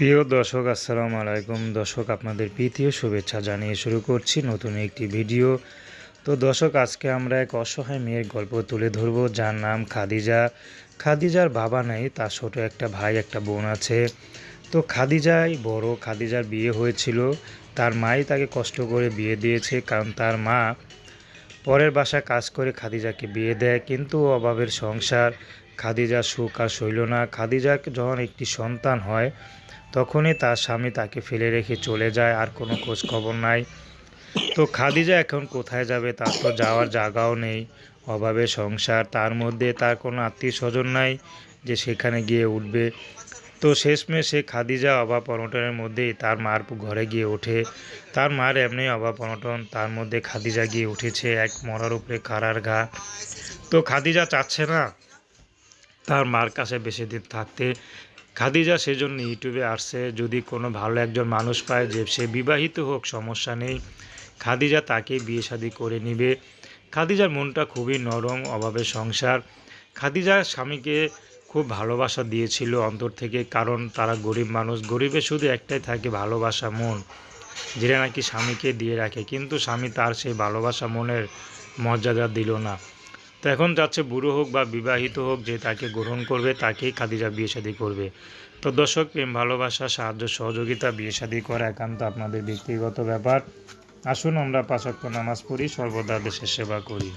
প্রিয় দর্শক, আসসালামু আলাইকুম। দর্শক, আপনাদের প্রীতীয় শুভেচ্ছা জানিয়ে শুরু করছি নতুন একটি ভিডিও। তো দর্শক, আজকে আমরা এক অসহায় মেয়ের গল্প তুলে ধরবো, যার নাম খাদিজা। খাদিজার বাবা নেই, তার ছোট একটা ভাই, একটা বোন আছে। তো খাদিজাই বড়, খাদিজার বিয়ে হয়েছিল। তার মাই তাকে কষ্ট করে বিয়ে দিয়েছে, কারণ তার মা পরের বাসা কাজ করে খাদিজাকে বিয়ে দেয়, কিন্তু অভাবের সংসার। খাদিজা সুখ আর সইল না। খাদিজার যখন একটি সন্তান হয় তখনই তার স্বামী তাকে ফেলে রেখে চলে যায়, আর কোনো খোঁজ খবর নাই। তো খাদিজা এখন কোথায় যাবে তার তো যাওয়ার জায়গাও নেই, অভাবে সংসার, তার মধ্যে তার কোনো আত্মীয় স্বজন নাই যে সেখানে গিয়ে উঠবে। তো শেষমেশ সে খাদিজা অভাব অনটনের মধ্যেই তার মার ঘরে গিয়ে ওঠে। তার মার এমনি অভাব অনটন, তার মধ্যে খাদিজা গিয়ে উঠেছে এক মরার উপরে কারার ঘা। তো খাদিজা চাচ্ছে না তার মার কাছে বেশি দিন থাকতে। খাদিজা সেজন্য ইউটিউবে আসছে, যদি কোনো ভালো একজন মানুষ পায় যে সে বিবাহিত হোক, সমস্যা নেই। খাদিজা তাকে বিয়ে শাদি করে নিবে। খাদিজার মনটা খুবই নরম অভাবে সংসার। খাদিজা স্বামীকে খুব ভালোবাসা দিয়েছিল অন্তর থেকে, কারণ তারা গরিব মানুষ। গরিবের শুধু একটাই থাকে, ভালোবাসা, মন, যেটা নাকি স্বামীকে দিয়ে রাখে। কিন্তু স্বামী তার সেই ভালোবাসা, মনের মর্যাদা দিল না। তো এখন যাচ্ছে বুড়ো হোক বা বিবাহিত হোক, যে তাকে গ্রহণ করবে, তাকেই খাদিজা বিয়ে শাদী করবে। তো দর্শক, প্রেম, ভালোবাসা, সাহায্য, সহযোগিতা বিয়ে শাদী করা একান্ত আপনাদের ব্যক্তিগত ব্যাপার। আসুন আমরা পাশাক্ত নামাজ পড়ি, সর্বদা দেশের সেবা করি।